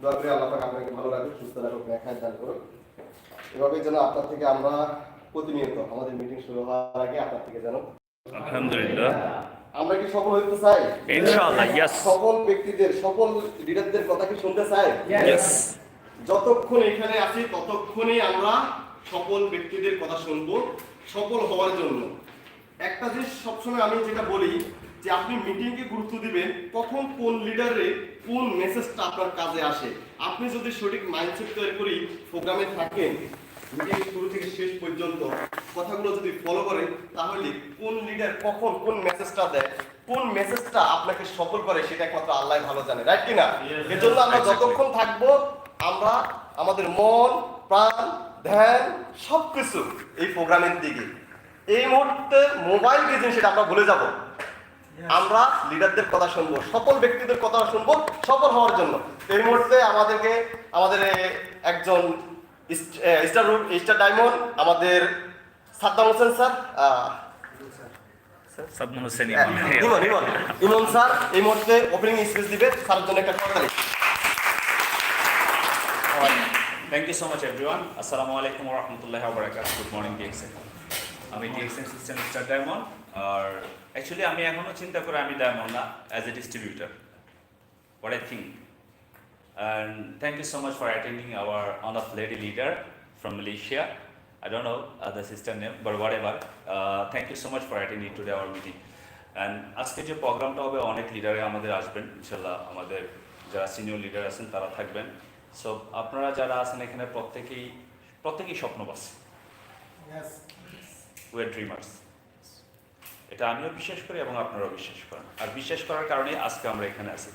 দোয়া করি আল্লাহ পাক আপনাকে ভালো রাখুক সুস্থ রাখুক নেখায় দান করুক। এভাবেই যেন আপনার থেকে আমরা প্রতিনিয়ত আমাদের মিটিং শুরু হওয়ার আগে আপনার থেকে যেন আলহামদুলিল্লাহ। আমরা কি সফল হইতে চাই? ইনশাআল্লাহ ইয়েস সকল ব্যক্তিদের সকল লিডারদের কথা কি শুনতে চাই? ইয়েস যতক্ষণ এখানে আছি ততক্ষণই আমরা সকল ব্যক্তিদের কথা শুনব সফল হওয়ার জন্য। একটা জিনিস সবসময় আমি যেটা বলি যে আপনি মিটিংকে গুরুত্ব দিবেন কখন কোন লিডারে কোন মেসেজটা আপনার কাজে আসে। আপনি যদি সঠিক মাইন্ডসেট তৈরি করি প্রোগ্রামে থাকেন মিটিং শুরু থেকে শেষ পর্যন্ত কথাগুলো যদি ফলো করেন তাহলে কোন লিডার কখন কোন মেসেজটা দেয় কোন মেসেজটা আপনাকে সফল করে সেটা একমাত্র আল্লাহ ভালো জানে। রাইট কিনা? এজন্য আমরা যতক্ষণ থাকব আমরা আমাদের মন প্রাণ ধ্যান সবকিছু এই প্রোগ্রামের দিকে। এই মুহূর্তে মোবাইল যে জিনিস সেটা আমরা ভুলে যাব। আমরা লিডারদের কথা শুনব সকল ব্যক্তিদের কথা শুনব সফল হওয়ার জন্য। এই মুহূর্তে আমাদেরকে আমাদের একজন স্টার স্টার ডায়মন্ড আমাদের সাদ্দাম হোসেন স্যার হোসেন ইমন। ইমন ইমন। স্যার এই মুহূর্তে ওপেনিং স্পিচ দিবে স্যারের জন্য একটা করতালি thank you so much everyone আসসালামু আলাইকুম রহমতুল্লাহ বারাকাত গুড মর্নিং ডিএক্সএন আমি ডিএক্সএম সিস্টেম মিস্টার ডায়মন্ড, আর অ্যাকচুয়ালি আমি এখনও চিন্তা করি আমি ডায়মন্ড না as a distributor what I think and thank you so much for attending our on of lady leader from Malaysia I don't know other sister name but whatever thank you so much for attending today our meeting and আজকে যে প্রোগ্রামটা হবে, অনেক লিডারে আমাদের আসবেন ইনশাল্লাহ আমাদের যারা সিনিয়র লিডার আছেন, তারা থাকবেন। সো আপনারা যারা আছেন এখানে, প্রত্যেকেই প্রত্যেকেই স্বপ্নবাস। উই ড্রিমার্স এটা আমিও বিশ্বাস করি এবং আপনারাও বিশ্বাস করেন। আর বিশ্বাস করার কারণে আজকে আমরা এখানে আছি।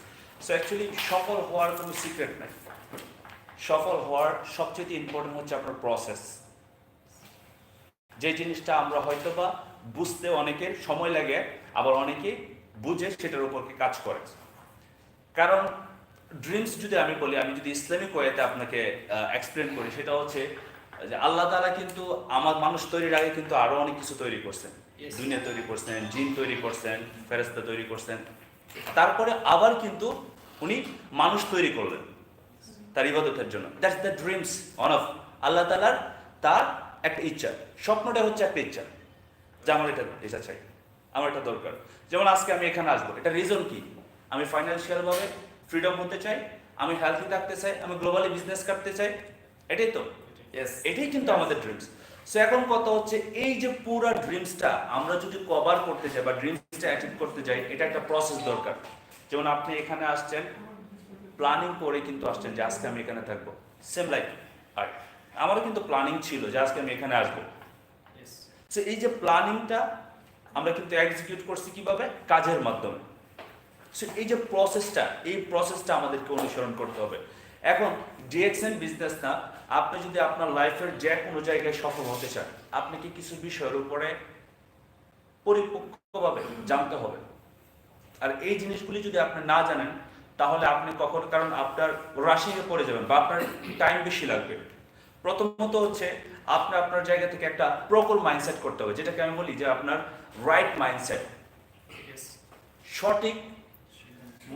সো অ্যাকচুয়ালি সফল হওয়ার কোনো সিক্রেট নাই। সফল হওয়ার সবচেয়ে ইম্পর্টেন্ট হচ্ছে আপনার প্রসেস যে জিনিসটা আমরা হয়তো বা বুঝতে অনেকের সময় লাগে, আবার অনেকে বুঝে সেটার উপর কাজ করে। কারণ ড্রিমস যদি আমি বলি, আমি যদি ইসলামিক ওয়েতে আপনাকে এক্সপ্লেন করি, সেটা হচ্ছে যে আল্লাহ তাআলা কিন্তু আমার মানুষ তৈরির আগে কিন্তু আরও অনেক কিছু তৈরি করছেন। দুনিয়া তৈরি করছেন জিন তৈরি করছেন ফেরেস্তা তৈরি করছেন। তারপরে আবার কিন্তু উনি মানুষ তৈরি করলেন তার ইবাদতের জন্য। That's the dreams on of Allah তালার তার একটা ইচ্ছা। স্বপ্নটা হচ্ছে একটা ইচ্ছা। যে আমার এটা ইচ্ছা চাই আমার এটা দরকার। যেমন আজকে আমি এখানে আসব এটা রিজন কি? আমি ফাইন্যান্সিয়ালভাবে ফ্রিডম হতে চাই আমি হেলথি থাকতে চাই আমি গ্লোবালি বিজনেস করতে চাই এটাই তো. এটাই কিন্তু আমাদের ড্রিমস সো এখন কথা হচ্ছে এই যে পুরো ড্রিমসটা আমরা যদি কভার করতে চাই বা ড্রিমসটা অ্যাচিভ করতে যাই এটা একটা প্রসেস দরকার। যেমন আপনি এখানে আসছেন প্ল্যানিং করে কিন্তু আসছেন যে আজকে আমি এখানে থাকব। সেম লাইক আর আমারও কিন্তু প্ল্যানিং ছিল যে আজকে আমি এখানে আসব। সো এই যে প্ল্যানিংটা আমরা কিন্তু এক্সিকিউট করছি কীভাবে? কাজের মাধ্যমে। সো এই যে প্রসেসটা এই প্রসেসটা আমাদেরকে অনুসরণ করতে হবে। এখন ডিএক্সএন বিজনেস না আপনি যদি আপনার লাইফের যে কোনো জায়গায় সফল হতে চান আপনাকে কিছু বিষয়ের উপরে পরিপক্কভাবে জানতে হবে। আর এই জিনিসগুলি যদি আপনি না জানেন তাহলে আপনি কখনো কারণ আপনার রাশিংয়ে পড়ে যাবেন বা আপনার টাইম বেশি লাগবে। প্রথমত হচ্ছে আপনি আপনার জায়গা থেকে একটা প্রকল মাইন্ডসেট করতে হবে যেটাকে আমি বলি যে আপনার রাইট মাইন্ডসেট সঠিক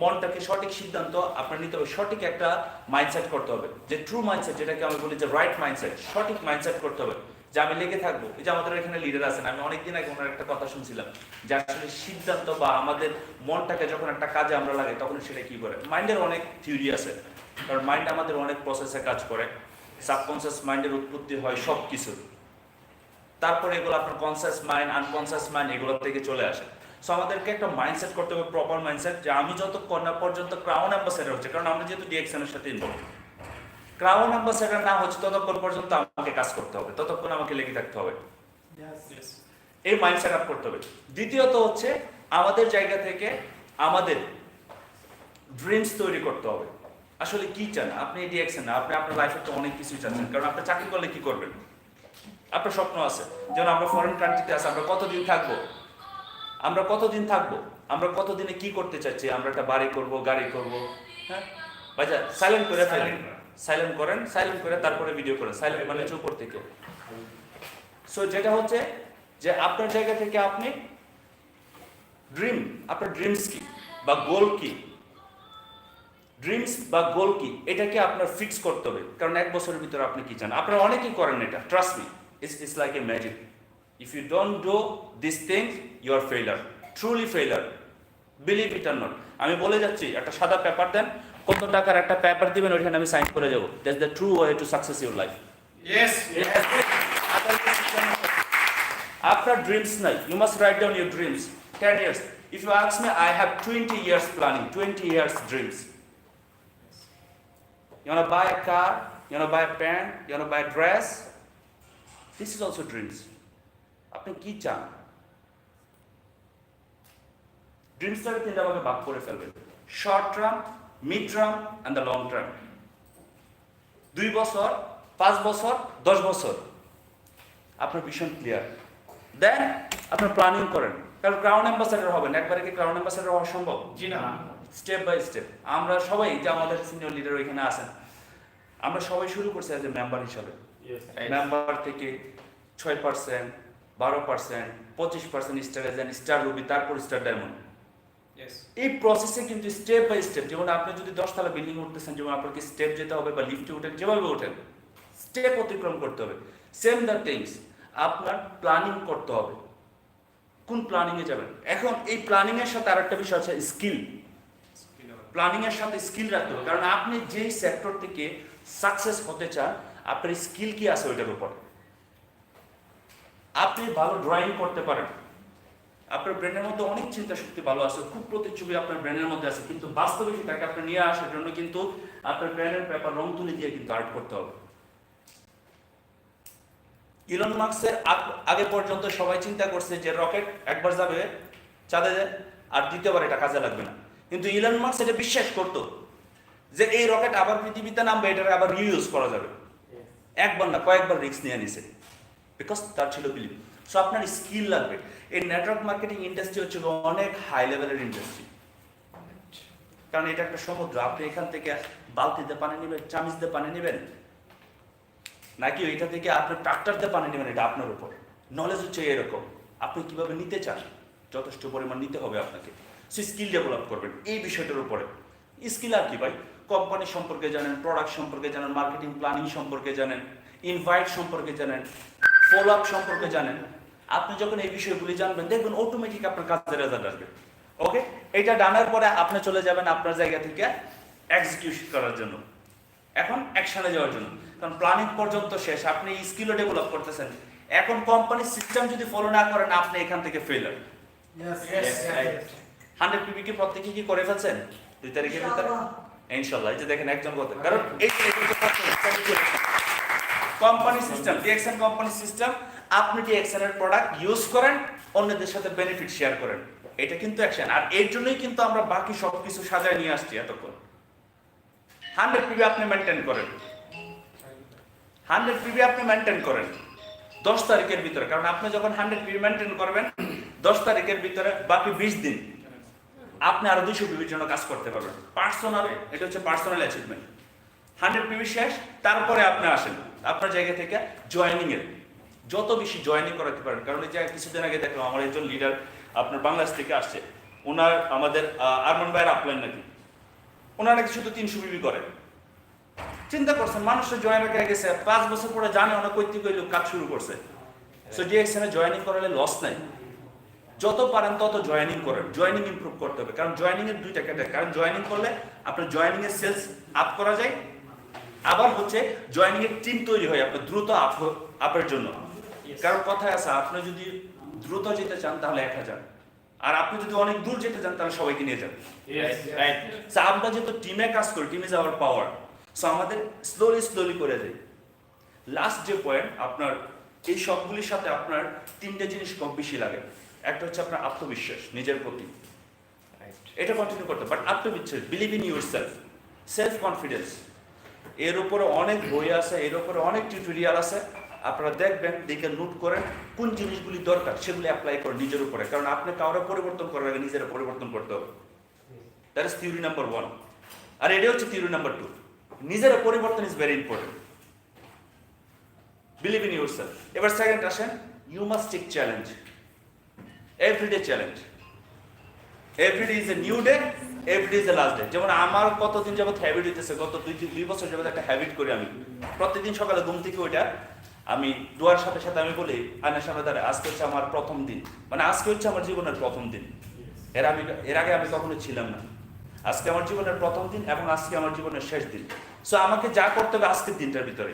মনটাকে সঠিক সিদ্ধান্ত আপনার নিতে হবে, সঠিক একটা মাইন্ডসেট করতে হবে। যে ট্রু মাইন্ডসেট যেটাকে আমি বলি যে রাইট মাইন্ডসেট সঠিক মাইন্ডসেট করতে হবে। যে আমি লেগে থাকব, এই যে আমাদের এখানে লিডার আছেন, আমি অনেকদিন আগে ওনার একটা কথা শুনছিলাম যে আসলে সিদ্ধান্ত বা আমাদের মনটাকে যখন একটা কাজে আমরা লাগাই, তখন সেটা কি করে? মাইন্ডের অনেক থিওরি আছে, কারণ মাইন্ড আমাদের অনেক প্রসেসে কাজ করে। সাবকনসিয়াস মাইন্ডের উৎপত্তি হয় সব কিছু তারপরে এগুলো আপনার কনসিয়াস মাইন্ড আনকনসিয়াস মাইন্ড এগুলো থেকে চলে আসে। সো আমাদেরকে একটা মাইন্ডসেট করতে হবে প্রপার মাইন্ডসেট যে আমি যতক্ষণ না পর্যন্ত ক্রাউন অ্যাম্বাসেডার হচ্ছে কারণ আমরা যেহেতু ডিএক্সএনের সাথে ইনভলভ ক্রাউন অ্যাম্বাসেডার না হচ্ছে ততক্ষণ পর্যন্ত আমাকে কাজ করতে হবে ততক্ষণ আমাকে লেগে থাকতে হবে। এই মাইন্ডসেট আপ করতে হবে। দ্বিতীয়ত হচ্ছে আমাদের জায়গা থেকে আমাদের ড্রিমস তৈরি করতে হবে। আসলে কি চান? আপনি এটি একছেন না আপনি আপনার লাইফে তো অনেক কিছুই চাচ্ছেন কারণ আপনি চাকরি করলে কি করবেন? আপনার স্বপ্ন আছে যেমন আমরা ফরেন কান্ট্রিতে আছি আমরা কতদিন থাকব? আমরা কতদিন থাকব? আমরা কতদিনে কি করতে চাচ্ছি? আমরা একটা বাড়ি করব গাড়ি করব হ্যাঁ? বাজা সাইলেন্ট করে ফেলেন। সাইলেন্ট করেন সাইলেন্ট করে তারপরে ভিডিও করেন। সাইলেন্ট মানে হচ্ছে করতে থেকে সো যেটা হচ্ছে যে আপনার জায়গা থেকে আপনি ড্রিম আপনার ড্রিমস কি বা গোল কি? ড্রিমস বা গোল কি? এটাকে আপনার ফিক্স করতে হবে। কারণ এক বছরের ভিতরে আপনি কি চান? আপনারা অনেকেই করেন এটা trust me it's it's like a magic if you don't do this things you are failure truly failure believe it or not আমি বলে যাচ্ছি একটা সাদা পেপার দেন কত টাকার একটা পেপার দিবেন ওইখানে আমি সাইন করে যাব that's the true way to success your life After dreams night, you must write down your dreams. 10 years. If you ask me, I have 20 years planning, 20 years dreams. You wanna buy a car? You wanna buy a pen? You wanna buy a dress? This is also dreams. আপনি কি চান? ড্রিমসটাকে তিনটা ভাগে ভাগ করে ফেলবেন। Short term mid term and the long term দুই বছর পাঁচ বছর দশ বছর। আপনার ভীষণ ক্লিয়ার দেন আপনার প্ল্যানিং করেন। কারণ ক্রাউন অ্যাম্বাসাডার হবেন। একবারে কি ক্রাউন অ্যাম্বাসাডার হওয়া সম্ভব? জি না। স্টেপ বাই স্টেপ আমরা সবাই যে আমাদের সিনিয়র লিডার ওইখানে আছেন আমরা সবাই শুরু করছি অ্যাজ এ মেম্বার হিসাবে। মেম্বার থেকে ছয় পার্সেন্ট বারো পার্সেন্ট পঁচিশ percent star agent star ruby তারপর স্টার ডায়মন্ড এই প্রসেসে কিন্তু স্টেপ বাই স্টেপ যেমন আপনি যদি দশতলা বিল্ডিং উঠতেছেন যেমন আপনাকে স্টেপ যেতে হবে বা লিফটে উঠেন যেভাবে ওঠেন স্টেপ অতিক্রম করতে হবে। সেম দ্য থিংস আপনার প্ল্যানিং করতে হবে। কোন প্ল্যানিং এ যাবেন? এখন এই প্ল্যানিং এর সাথে আরেকটা বিষয় আছে স্কিল প্ল্যানিং এর সাথে স্কিল রাখতে হবে কারণ আপনি যেই সেক্টর থেকে সাকসেস হতে চান আপনার স্কিল কি আছে ওইটার উপর? আপনি ভালো ড্রয়িং করতে পারেন। আপনার ব্রেনের মধ্যে অনেক চিন্তা শক্তি ভালো আছে খুব প্রতিচ্ছবি আপনার ব্রেনের মধ্যে আছে কিন্তু বাস্তবে সেটাকে আপনি নিয়ে আসার জন্য কিন্তু আপনার ব্রেনের পেপার রং তুলি দিয়ে কিন্তু আর্ট করতে হবে। ইলন মার্কসের আগ- পর্যন্ত সবাই চিন্তা করছে যে রকেট একবার যাবে চাঁদে আর দ্বিতীয়বার এটা কাজে লাগবে না। কিন্তু ইলন মার্কস এটা বিশ্বাস করতো যে এই রকেট আবার পৃথিবীতে নামবে এটার আবার রিউজ করা যাবে। একবার না কয়েকবার রিস্ক নিয়ে নিছে। বিকজ তার ছিল বিলিভ সো আপনার স্কিল লাগবে। এই নেটওয়ার্ক মার্কেটিং ইন্ডাস্ট্রি হচ্ছে অনেক হাই লেভেলের ইন্ডাস্ট্রি কারণ এটা একটা সমুদ্র। আপনি এখান থেকে বালতিতে পানি নেবেন, চামিচ দিয়ে পানি নেবেন, নাকি ওইটা থেকে আপনি ট্রাক্টর দিয়ে পানি নেবেন, এটা আপনার উপর। নলেজ হচ্ছে এরকম। আপনি কীভাবে নিতে চান? যথেষ্ট পরিমাণ নিতে হবে আপনাকে। সে স্কিল ডেভেলপ করবেন এই বিষয়টার উপরে। স্কিল আর কি ভাই? কোম্পানি সম্পর্কে জানেন প্রোডাক্ট সম্পর্কে জানেন মার্কেটিং প্ল্যানিং সম্পর্কে জানেন ইনভাইট সম্পর্কে জানেন ফলো আপ সম্পর্কে জানেন। আপনি যখন এই বিষয়গুলি জানবেন দেখবেন অটোমেটিক আপনার কাজের রেজাল্ট আসবে। ওকে এটা জানার পরে আপনি চলে যাবেন আপনার জায়গা থেকে এক্সিকিউশন করার জন্য। এখন অ্যাকশনে যাওয়ার জন্য। কারণ প্ল্যানিং পর্যন্ত শেষ। আপনি স্কিলও ডেভেলপ করতেছেন। এখন কোম্পানির সিস্টেম যদি ফলো না করেন আপনি এখান থেকে ফেলার হান্ড্রেড পিপি কি প্রত্যেকে কি করে ফেলছেন? দুই তারিখের ভিতরে? ইনশাল্লাহ এই যে দেখেন একজন কথা। কারণ এই company system DXN company system আপনি ডিএক্সএন এর প্রোডাক্ট ইউজ করেন, অন্যদের সাথে বেনিফিট শেয়ার করেন। এটা কিন্তু অ্যাকশন আর এর জন্যই কিন্তু আমরা বাকি সব কিছু সাজায় নিয়ে আসছি এতক্ষণ। হান্ড্রেড পিবি আপনি মেনটেন করেন। হান্ড্রেড পিবি আপনি মেনটেন করেন। দশ তারিখের ভিতরে, কারণ আপনি যখন হান্ড্রেড পিবি মেনটেন করবেন, দশ তারিখের ভিতরে বাকি বিশ দিন আপনি আরও দুইশো পিবির জন্য কাজ করতে পারবেন। পার্সোনাল এটা হচ্ছে পার্সোনাল অ্যাচিভমেন্ট হান্ড্রেড পিবি শেষ, তারপরে আপনি আসেন। আপনার জায়গা থেকে জয়েনিং এর। যত বেশি জয়েনিং করাতে পারেন। কারণ এই যে কিছুদিন আগে দেখলাম আমার একজন লিডার আপনার বাংলাদেশ থেকে আসছে। ওনার, আমাদের আরমান ভাইয়ের আপলাইন নাকি? ওনারা নাকি শুধু তিনশো বিবি করেন চিন্তা করছেন মানুষের জয়েন রেখে গেছে। পাঁচ বছর পরে জানে অনেক কৈতিক লোক কাজ শুরু করছে। সো ডিএক্সএনে জয়েনিং করালে লস নাই। যত পারেন তত জয়েনিং করেন। জয়েনিং ইমপ্রুভ করতে হবে। কারণ জয়েনিং এর দুইটা ক্যাটাগরি কারণ জয়েনিং করলে আপনার জয়েনিং এর সেলস আপ করা যায়। আবার হচ্ছে জয়েনিং এর টিম তৈরি হয় আপনার দ্রুত আপ আপের জন্য। কারণ কথায় আছে আপনি যদি দ্রুত যেতে চান তাহলে এক হাজার। আর আপনি যদি অনেক দূর যেতে চান তাহলে সবাইকে নিয়ে যান আমরা যেহেতু টিমে কাজ করি টিমে যাওয়ার পাওয়ার সো আমাদের স্লোলি স্লোলি করে দেয়। লাস্ট যে পয়েন্ট আপনার এই সবগুলির সাথে আপনার তিনটে জিনিস কম বেশি লাগে। একটা হচ্ছে আপনার আত্মবিশ্বাস নিজের প্রতি। এটা কন্টিনিউ করতে বাট আত্মবিশ্বাস believe in yourself self confidence এর উপরে অনেক বই আছে এর উপরে অনেক টিউটোরিয়াল আছে। আপনারা দেখবেন, দেখে নোট করেন কোন জিনিসগুলি দরকার, সেগুলি অ্যাপ্লাই করেন নিজের উপরে। কারণ আপনি কাউরে পরিবর্তন করার আগে নিজের পরিবর্তন করতে হবে। That is theory number one আর এটা হচ্ছে থিওরি নাম্বার টু নিজের পরিবর্তন is very important believe in yourself এবার সেকেন্ড আসেন you must take challenge every day challenge every day is a new day every is a last day যেমন আমার কতদিন যাবত হ্যাবিট হইতেছে, গত দুই দুই বছর যাবত একটা হ্যাবিট করি আমি। প্রতিদিন সকালে ঘুম থেকে ওইটা আমি দোয়ার সাথে সাথে আমি বলি আয়নার সামনে দাঁড়ায় আজকে হচ্ছে আমার প্রথম দিন। মানে আজকে হচ্ছে আমার জীবনের প্রথম দিন। এর আমি এর আগে আমি কখনো ছিলাম না। আজকে আমার জীবনের প্রথম দিন এবং আজকে আমার জীবনের শেষ দিন। সো আমাকে যা করতে হবে আজকের দিনটার ভিতরে।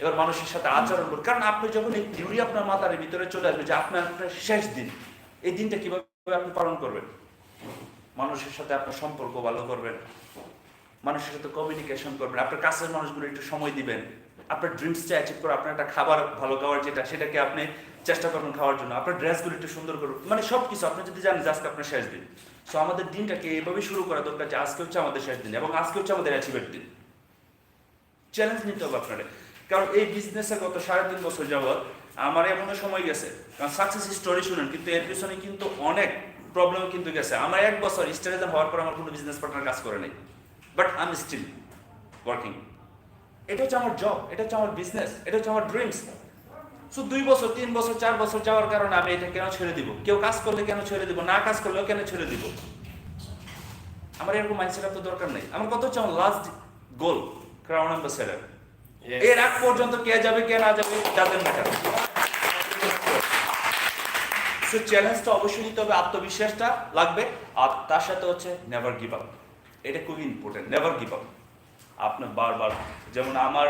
এবার মানুষের সাথে আচরণ করুন। কারণ আপনি যখন এই থিওরি আপনার মাথার ভিতরে চলে আসবে যে আপনার আপনার শেষ দিন এই দিনটা কীভাবে আপনি পালন করবেন? মানুষের সাথে আপনার সম্পর্ক ভালো করবেন। মানুষের সাথে কমিউনিকেশন করবেন। আপনার কাছের মানুষগুলো একটু সময় দিবেন। আপনার ড্রিমসটা অ্যাচিভ করে আপনার একটা খাবার ভালো খাবার যেটা, সেটাকে আপনি চেষ্টা করবেন খাওয়ার জন্য। আপনার ড্রেসগুলো একটু সুন্দর করুন। মানে সব কিছু আপনি যদি জানেন যে আজকে আপনার শেষ দিন। সো আমাদের দিনটাকে এইভাবে শুরু করা দরকার যে আজকে হচ্ছে আমাদের শেষ দিন এবং আজকে হচ্ছে আমাদের অ্যাচিভের দিন। চ্যালেঞ্জ নিতে হবে আপনার। কারণ এই বিজনেসে গত সাড়ে তিন বছর যাবৎ আমার এমন সময় গেছে। কারণ সাকসেস স্টোরি শুনেন, কিন্তু এর পিছনে কিন্তু অনেক প্রবলেম কিন্তু গেছে। আমার এক বছর স্টেরিজম হওয়ার পর আমার কোনো বিজনেস পার্টনার কাজ করে নাই। But I am still working এটা হচ্ছে আমার জব এটা হচ্ছে আমার বিজনেস এটা হচ্ছে আমার ড্রিমস সো দুই বছর তিন বছর চার বছর যাওয়ার কারণে আমি এটা কেন ছেড়ে দিব? কেউ কাজ করলে কেন ছেড়ে দিব? না কাজ করলেও কেন ছেড়ে দিব? আমার এরকম মাইন্ডসেট তো দরকার নেই। আমার কত হচ্ছে আমার লাস্ট গোল ক্রাউন অ্যাম্বাসেডার. এর আগ পর্যন্ত কে যাবে কে না যাবে ডাজেন্ট ম্যাটার সো চ্যালেঞ্জটা অবশ্যই নিতে হবে আত্মবিশ্বাসটা লাগবে আর তার সাথে হচ্ছে নেভার গিভ আপ এটা খুবই ইম্পর্টেন্ট নেভার গিভ আপ আপনার বারবার, যেমন আমার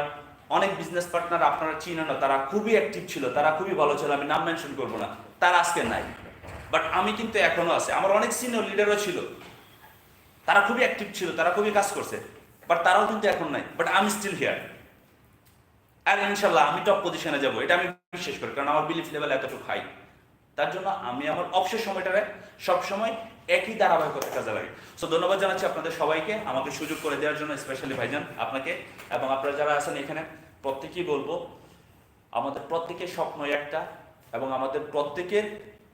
অনেক বিজনেস পার্টনার আপনারা চিনেন তারা খুবই অ্যাক্টিভ ছিল, তারা খুবই ভালো ছিল, আমি নাম মেনশন করব না, তারা আজকে নাই। বাট আমি কিন্তু এখনও আছে, আমার অনেক সিনিয়র লিডারও ছিল, তারা খুবই অ্যাক্টিভ ছিল, তারা খুবই কাজ করছে বাট তারাও কিন্তু এখন নাই বাট আমি স্টিল হিয়ার আর ইনশাল্লাহ আমি টপ পজিশনে যাব, এটা আমি বিশ্বাস করি, কারণ আমার বিলিফ লেভেল এতটুকু হাই তার জন্য আমি আমার অবসর সময়টারে সবসময় একই ধারাবাহিকতা কাজে লাগে। সো ধন্যবাদ জানাচ্ছি আপনাদের সবাইকে আমাকে সুযোগ করে দেওয়ার জন্য স্পেশালি ভাইজান আপনাকে এবং আপনারা যারা আছেন এখানে প্রত্যেকেই বলব আমাদের প্রত্যেকের স্বপ্ন একটা এবং আমাদের প্রত্যেকের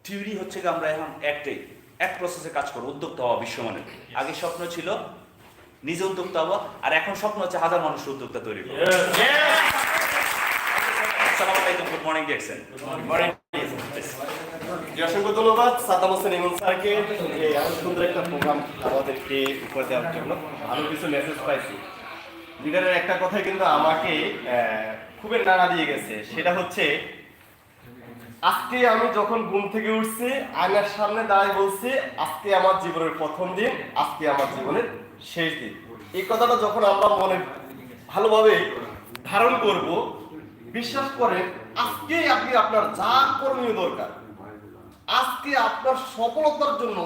থিওরি হচ্ছে কি আমরা এখন একটাই এক প্রসেসে কাজ করব উদ্যোক্তা হওয়া বিশ্বমানের আগে স্বপ্ন ছিল নিজে উদ্যোক্তা হওয়া আর এখন স্বপ্ন হচ্ছে হাজার মানুষের উদ্যোক্তা তৈরি করা। আসসালামু আলাইকুম গুড মর্নিং দেখছেন অসংখ্য ধন্যবাদ সাদ্দাম হোসেন ইমন স্যারকে এত সুন্দর একটা প্রোগ্রাম আমাদেরকে উপহার দেওয়ার জন্য। আমি কিছু মেসেজ পাইছি। লিডারের একটা কথাই কিন্তু আমাকে খুবই নাড়া দিয়ে গেছে। সেটা হচ্ছে, আজকে আমি যখন ঘুম থেকে উঠছি, আয়নার সামনে দাঁড়ায় বলছি, আজকে আমার জীবনের প্রথম দিন, আজকে আমার জীবনের শেষ দিন। এই কথাটা যখন আমরা মনে ভালোভাবে ধারণ করব, বিশ্বাস করেন আজকে আপনি আপনার যা করণীয় দরকার আজকে আপনার সফলতার জন্য